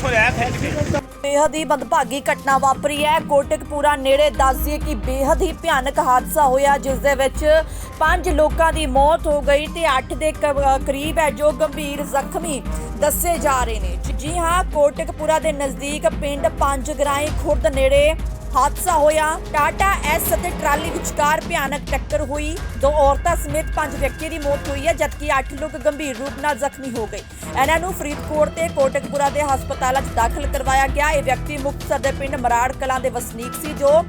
ਇੱਥੋਂ ਲਿਆ ਖਿੱਚ ਕੇ। ਬੇਹੱਦ ਹੀ ਮੰਦਭਾਗੀ ਘਟਨਾ ਵਾਪਰੀ ਹੈ। ਕੋਟਕਪੂਰਾ ਨੇੜੇ ਦੱਸਦੀਏ ਕਿ ਬੇਹੱਦ ਹੀ ਭਿਆਨਕ ਹਾਦਸਾ ਹੋਇਆ, ਜਿਸ ਦੇ ਵਿੱਚ ਪੰਜ ਲੋਕਾਂ ਦੀ ਮੌਤ ਹੋ ਗਈ ਤੇ 8 ਦੇ ਕਰੀਬ ਹੈ, ਜੋ ਗੰਭੀਰ ਜ਼ਖਮੀ ਦੱਸੇ ਜਾ ਰਹੇ ਨੇ। ਜੀ- ਜੀ ਹਾਂ, ਕੋਟਕਪੂਰਾ ਦੇ ਨਜ਼ਦੀਕ ਪਿੰਡ ਪੰਜ ਗਰਾਈ ਖੁਰਦ ਨੇੜੇ ਹਾਦਸਾ ਹੋਇਆ। ਟਾਟਾ ਐਸ ਅਤੇ ਟਰਾਲੀ ਵਿਚਕਾਰ ਭਿਆਨਕ ਟੱਕਰ ਹੋਈ। ਦੋ ਔਰਤਾਂ ਸਮੇਤ ਪੰਜ ਵਿਅਕਤੀਆਂ ਦੀ ਮੌਤ ਹੋਈ ਹੈ, ਜਦਕਿ 8 ਲੋਕ ਗੰਭੀਰ ਰੂਪ ਨਾਲ ਜ਼ਖਮੀ ਹੋ ਗਏ। ਇਹਨਾਂ ਨੂੰ ਫਰੀਦਕੋਟ ਤੇ ਕੋਟਕਪੁਰਾ ਦੇ ਹਸਪਤਾਲਾਂ 'ਚ ਦਾਖਲ ਕਰਵਾਇਆ ਗਿਆ। ਇਹ ਵਿਅਕਤੀ ਮੁਕਤਸਰ ਦੇ ਪਿੰਡ ਮਰਾੜ ਕਲਾਂ ਦੇ ਵਸਨੀਕ ਸੀ, ਜੋ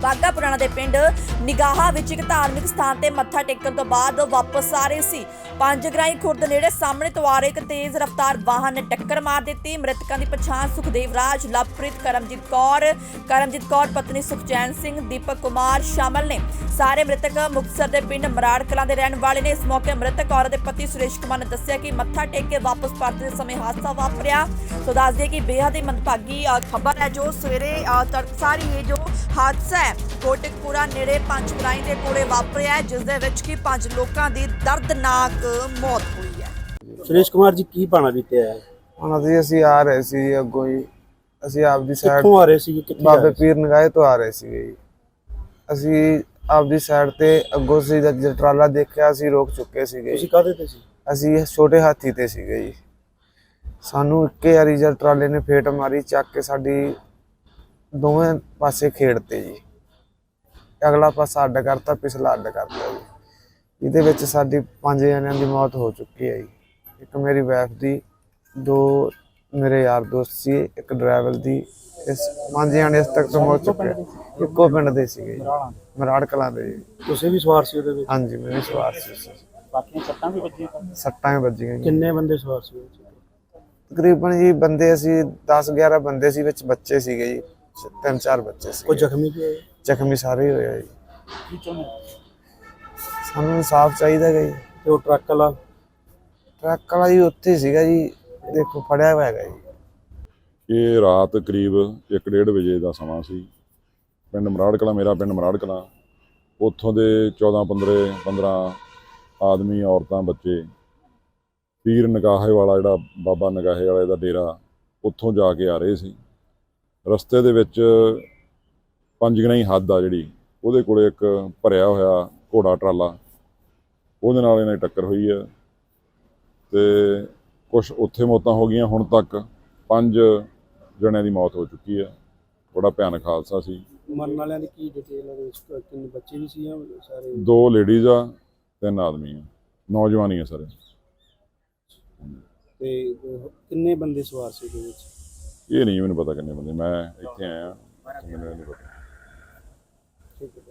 ਬਾਗਾ ਪੁਰਾਣਾ ਦੇ ਪਿੰਡ ਨਿਗਾਹਾ ਵਿੱਚ ਇੱਕ ਧਾਰਮਿਕ ਸਥਾਨ ਤੇ ਮੱਥਾ ਟੇਕਣ ਤੋਂ ਬਾਅਦ ਵਾਪਸ ਆ ਰਹੇ ਸੀ। ਪੰਜ ਗਰਾਈ ਖੁਰਦ ਨੇੜੇ ਸਾਹਮਣੇ ਤੋਂ ਆ ਰਹੇ ਇੱਕ ਤੇਜ਼ ਰਫ਼ਤਾਰ ਵਾਹਨ ਨੇ ਟੱਕਰ ਮਾਰ ਦਿੱਤੀ। ਮ੍ਰਿਤਕਾਂ ਦੀ ਪਛਾਣ ਸੁਖਦੇਵ ਰਾਜ, ਲਵਪ੍ਰੀਤ ਕਰਮਜੀਤ ਕੌਰ ਕਰਮਜੀਤ ਕੌਰ, ਪਤਨੀ ਸੁਖਚੈਨ ਸਿੰਘ, ਦੀਪਕ ਕੁਮਾਰ ਸ਼ਾਮਲ ਨੇ। ਸਾਰੇ ਮ੍ਰਿਤਕ ਮੁਕਤਸਰ ਦੇ ਪਿੰਡ ਮਰਾੜ ਕਲਾਂ ਦੇ ਰਹਿਣ ਵਾਲੇ ਨੇ। ਇਸ ਮੌਕੇ ਮ੍ਰਿਤਕ ਔਰਤ ਦੇ ਪਤੀ ਸੁਰੇਸ਼ ਕੁਮਾਰ ਨੇ ਦੱਸਿਆ ਕਿ ਮੱਥਾ ਟੇਕ ਕੇ ਵਾਪਸ ਪਰਤਦੇ ਸਮੇਂ ਹਾਦਸਾ ਵਾਪਰਿਆ। ਸੋ ਦੱਸ ਦਈਏ ਕਿ ਬੇਹੱਦ ਹੀ ਮੰਦਭਾਗੀ ਖਬਰ ਹੈ ਜੋ ਸਵੇਰੇ ਸਾਰੀ ਇਹ ਜੋ ਹਾਦਸਾ ਹੈ। ਕੋਟਕਪੂਰਾ ਨੇੜੇ ਪੰਜ ਗਰਾਈ ਦੇ ਕੋਲੇ ਵਾਪਰਿਆ ਹੈ, ਜਿਸ ਦੇ ਵਿੱਚ ਕਿ ਪੰਜ ਲੋਕਾਂ ਦੀ ਦਰਦਨਾਕ ਮੌਤ ਹੋਈ ਹੈ। ਸੁਰੇਸ਼ ਕੁਮਾਰ ਜੀ ਕੀ ਪਾਣਾ ਬੀਤਿਆ ਹੈ? ਹੁਣ ਅਸੀਂ ਅਸੀਂ ਆ ਰਹੇ ਸੀ ਜੀ ਅੱਗੋਂ ਹੀ। ਅਸੀਂ ਆਪਦੀ ਸਾਈਡ ਕਿੱਥੋਂ ਆ ਰਹੇ ਸੀ ਕਿੱਥੇ ਜਾ ਬਾਬੇ ਰਹੇ ਸੀ? ਪੀਰ ਨਗਾਏ ਤੋਂ ਆ ਰਹੇ ਸੀਗੇ ਜੀ। ਅਸੀਂ ਆਪਦੀ ਸਾਈਡ ਤੇ ਅੱਗੋਂ ਸੀ ਜਦ ਜਦ ਟਰਾਲਾ ਦੇਖਿਆ ਅਸੀਂ ਰੋਕ ਚੁੱਕੇ ਸੀਗੇ ਤੁਸੀਂ ਜੀ। ਕਾਹਦੇ ਤੇ ਸੀ? ਅਸੀਂ ਛੋਟੇ ਹਾਥੀ ਤੇ ਸੀਗੇ ਜੀ। ਸਾਨੂੰ ਇੱਕੇ ਵਾਰੀ ਜਦ ਟਰਾਲੇ ਨੇ ਫੇਟ ਮਾਰੀ ਚੱਕ ਕੇ ਸਾਡੀ ਦੋਵੇਂ ਪਾਸੇ ਖੇੜਤੇ ਜੀ। ਅਗਲਾ ਪਾਸਾ ਅੱਡ ਕਰਤਾ ਪਿਛਲਾ ਅੱਡ ਕਰਤਾ ਜੀ। ਇਹਦੇ ਵਿੱਚ ਸਾਡੀ ਪੰਜ ਜਣਿਆਂ ਦੀ ਮੌਤ ਹੋ ਚੁੱਕੀ ਹੈ ਜੀ। ਇੱਕ ਮੇਰੀ ਵਾਈਫ ਦੀ ਦੋ ਮੇਰੇ ਯਾਰ ਦੋਸਤ ਸੀ ਇੱਕ ਡਰਾਈਵਰ ਦੀ। ਇਸ ਪੰਜ ਜਣੇ ਇਸ ਤੱਕ ਤੋਂ ਮੌਤ ਚੁੱਕੇ। ਇੱਕੋ ਪਿੰਡ ਦੇ ਸੀਗੇ ਜੀ ਮਰਾੜ ਕਲਾਂ ਦੇ ਜੀ। ਤੁਸੀਂ ਵੀ ਸਵਾਰ ਸੀ ਉਹਦੇ ਵਿੱਚ? ਹਾਂਜੀ ਮੇਰੇ ਸਵਾਰ ਸੀ। ਬਾਕੀਆਂ ਸੱਟਾਂ ਵੀ ਵੱਜੀਆਂ ਸੱਟਾਂ ਹੀ ਵੱਜੀਆਂ ਜੀ। ਕਿੰਨੇ ਬੰਦੇ ਸਵਾਰ ਸੀ? ਤਕਰੀਬਨ ਜੀ ਬੰਦੇ ਅਸੀਂ 10 11 ਬੰਦੇ ਸੀ ਵਿੱਚ ਬੱਚੇ ਸੀਗੇ ਜੀ। ਤਿੰਨ ਚਾਰ ਬੱਚੇ ਸੀ ਕੋਈ ਜ਼ਖਮੀ ਵੀ ਹੋਏ? ਜ਼ਖਮੀ ਸਾਰੇ ਹੀ ਹੋਏ ਆ ਜੀ। ਕੀ ਚਾਹੁੰਦੇ ਸਾਨੂੰ ਇਨਸਾਫ ਚਾਹੀਦਾ ਜੀ। ਤੇ ਉਹ ਟਰੱਕ ਵਾਲਾ? ਟਰੱਕ ਵਾਲਾ ਜੀ ਉੱਥੇ ਸੀਗਾ ਜੀ। ਦੇਖੋ ਫੜਿਆ ਹੋਇਆ ਹੈਗਾ ਜੀ। ਇਹ ਰਾਤ ਕਰੀਬ 1:30 ਵਜੇ ਦਾ ਸਮਾਂ ਸੀ। ਪਿੰਡ ਮਰਾੜ ਕਲਾਂ ਮੇਰਾ ਪਿੰਡ ਮਰਾੜ ਕਲਾਂ ਉੱਥੋਂ ਦੇ 14 15 15 ਆਦਮੀ ਔਰਤਾਂ ਬੱਚੇ ਪੀਰ ਨਗਾਹੇ ਵਾਲਾ ਜਿਹੜਾ ਬਾਬਾ ਨਗਾਹੇ ਵਾਲੇ ਦਾ ਡੇਰਾ ਉੱਥੋਂ ਜਾ ਕੇ ਆ ਰਹੇ ਸੀ। ਰਸਤੇ ਦੇ ਵਿੱਚ ਪੰਜਗਨਾਈ ਹੱਦ ਆ ਜਿਹੜੀ ਉਹਦੇ ਕੋਲੇ ਇੱਕ ਭਰਿਆ ਹੋਇਆ ਘੋੜਾ ਟਰਾਲਾ। ਉਹਦੇ ਨਾਲ ਇਹਨਾਂ ਦੀ ਟੱਕਰ ਹੋਈ ਹੈ ਤੇ ਕੁਝ ਉੱਥੇ ਮੌਤਾਂ ਹੋ ਗਈਆਂ ਹੁਣ ਤੱਕ ਪੰਜ ਜਣਿਆਂ ਦੀ ਮੌਤ ਹੋ ਚੁੱਕੀ ਹੈ ਬੜਾ ਭਿਆਨਕ ਹਾਦਸਾ ਸੀ। ਮਰਨ ਵਾਲਿਆਂ ਦੀ ਕੀ ਡਿਟੇਲ ਹੈ ਵਿੱਚ ਕਿੰਨੇ ਬੱਚੇ ਵੀ ਸੀ ਸਾਰੇ? ਦੋ ਲੇਡੀਜ਼ ਆ ਤਿੰਨ ਆਦਮੀ ਆ। ਨੌਜਵਾਨ ਆ ਸਾਰੇ। ਤੇ ਕਿੰਨੇ ਬੰਦੇ ਸਵਾਰ ਸੀ ਉਹਦੇ ਵਿੱਚ? ਇਹ ਨਹੀਂ ਮੈਨੂੰ ਪਤਾ ਕਿੰਨੇ ਬੰਦੇ ਮੈਂ ਇੱਥੇ ਆਇਆ ਮੈਨੂੰ ਨਹੀਂ ਪਤਾ। ਠੀਕ ਹੈ।